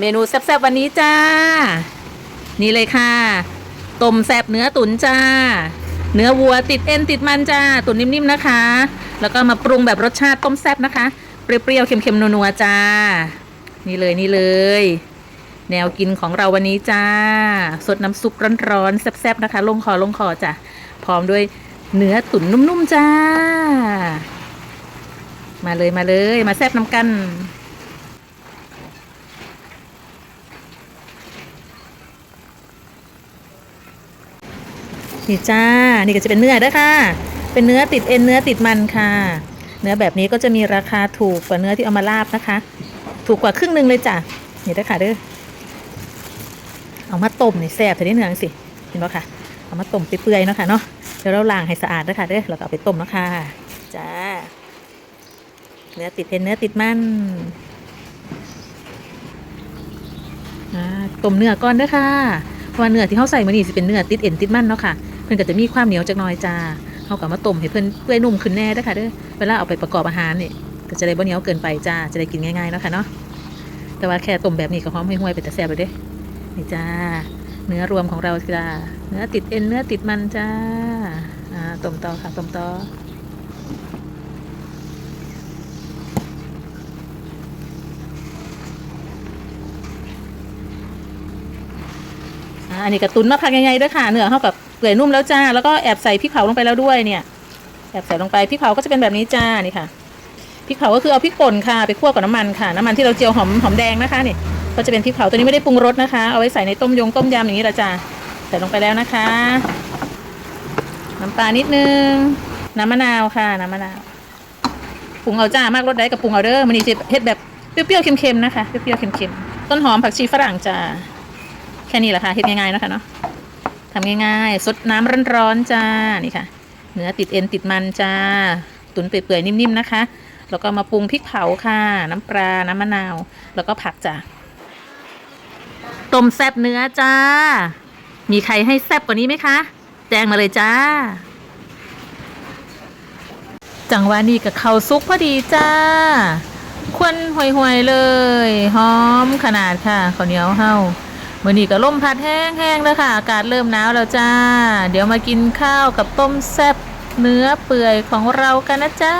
เมนูแซ่บๆวันนี้จ้า นี่เลยค่ะ ต้มแซ่บเนื้อตุ๋นจ้า เนื้อวัวติดเอ็นติดมันจ้า ตุ๋นนิ่มๆนะคะ แล้วก็มาปรุงแบบรสชาติต้มแซ่บนะคะ เปรี้ยวๆเค็มๆนัวๆจ้า นี่เลยนี่เลย แนวกินของเราวันนี้จ้า สดน้ำซุปร้อนๆแซ่บๆนะคะ ลงคอลงคอจ้ะ พร้อมด้วยเนื้อตุ๋นนุ่มๆจ้า มาเลยมาเลยมาแซ่บน้ำกัน นี่จ้า นี่ก็จะเป็นเนื้อเด้ค่ะ เป็นเนื้อติดเอ็นเนื้อติดมันค่ะ เนื้อแบบนี้ก็จะมีราคาถูกกว่าเนื้อที่เอามาลาบนะคะ ถูกกว่าครึ่งหนึ่งเลยจ้ะ นี่ด้อค่ะเด้อ เอามาต้มนี่แซ่บแต่นี่เนื้อสิ เห็นปะค่ะ เอามาต้มเปื่อยๆเนาะค่ะเนาะ เดี๋ยวเราล้างให้สะอาดเด้ค่ะเด้อแล้วก็เอาไปต้มนะคะจ้า เนื้อติดเอ็นเนื้อติดมันอ่าต้มเนื้อก่อนเด้ค่ะเพราะว่าเนื้อที่เขาใส่มานี่สิเป็นเนื้อติดเอ็นติดมันเนาะค่ะ พิ่นก็จะมีความเหนียวจักหน่อยจ้าเขาก็มาต้มให้เพิ่นเปื่อยนุ่มขึ้นแน่เด้ค่ะเด้อเวลาเอาไปประกอบอาหารนี่ก็จะได้บ่เหนียวเกินไปจ้าจะได้กินง่ายๆเนาะค่ะเนาะแต่ว่าแค่ต้มแบบนี้ก็หอมห่วยๆเป็นแต่แซ่บเลยเด้นี่จ้า เนื้อรวมของเราจ้าเนื้อติดเอ็นเนื้อติดมันจ้าอ่าต้มต่อค่ะต้มต่ออ่าอันนี้กระตุนมาพักยังไงด้วยค่ะเนื้อเข้ากับ เปื่อยนุ่มแล้วจ้า แล้วก็แอบใส่พริกเผาลงไปแล้วด้วยเนี่ย แอบใส่ลงไปพริกเผาก็จะเป็นแบบนี้จ้านี่ค่ะพริกเผาก็คือเอาพริกป่นค่ะไปคั่วกับน้ำมันค่ะน้ำมันที่เราเจียวหอมหอมแดงนะคะนี่ก็จะเป็นพริกเผาตัวนี้ไม่ได้ปรุงรสนะคะ เอาไว้ใส่ในต้มยงต้มยำอย่างนี้ละจ้าใส่ลงไปแล้วนะคะ น้ำปลานิดนึงน้ำมะนาวค่ะน้ำมะนาวปรุงเอาจ้ามากรสได้กับปรุงเอาเด้อมันนี่จะเฮ็ดแบบเปรี้ยวๆเค็มๆนะคะเปรี้ยวๆเค็มๆต้นหอมผักชีฝรั่งจ้าแค่นี้แหละค่ะเฮ็ดง่ายๆนะคะเนาะ ทำง่ายๆสดน้ำร้อนๆจ้า นี่ค่ะ เนื้อติดเอ็นติดมันจ้า ตุ๋นเปื่อยๆ นิ่มๆ นะคะ แล้วก็มาปรุงพริกเผาค่ะ น้ำปลา น้ำมะนาว แล้วก็ผักจ้าต้มแซบเนื้อจ้า มีใครให้แซบกว่านี้ไหมคะ แจ้งมาเลยจ้า จังหวะนี้กับเขาวซุกพอดีจ้า ควันห่วยๆ เลย หอมขนาดค่ะข้าวเหนียวเฮา มื่อนี้ก็ล่มพัดแห้งๆแล้วค่ะ อากาศเริ่มหนาวแล้วจ้า เดี๋ยวมากินข้าวกับต้มแซ่บเนื้อเปื่อยของเรากันนะจ้า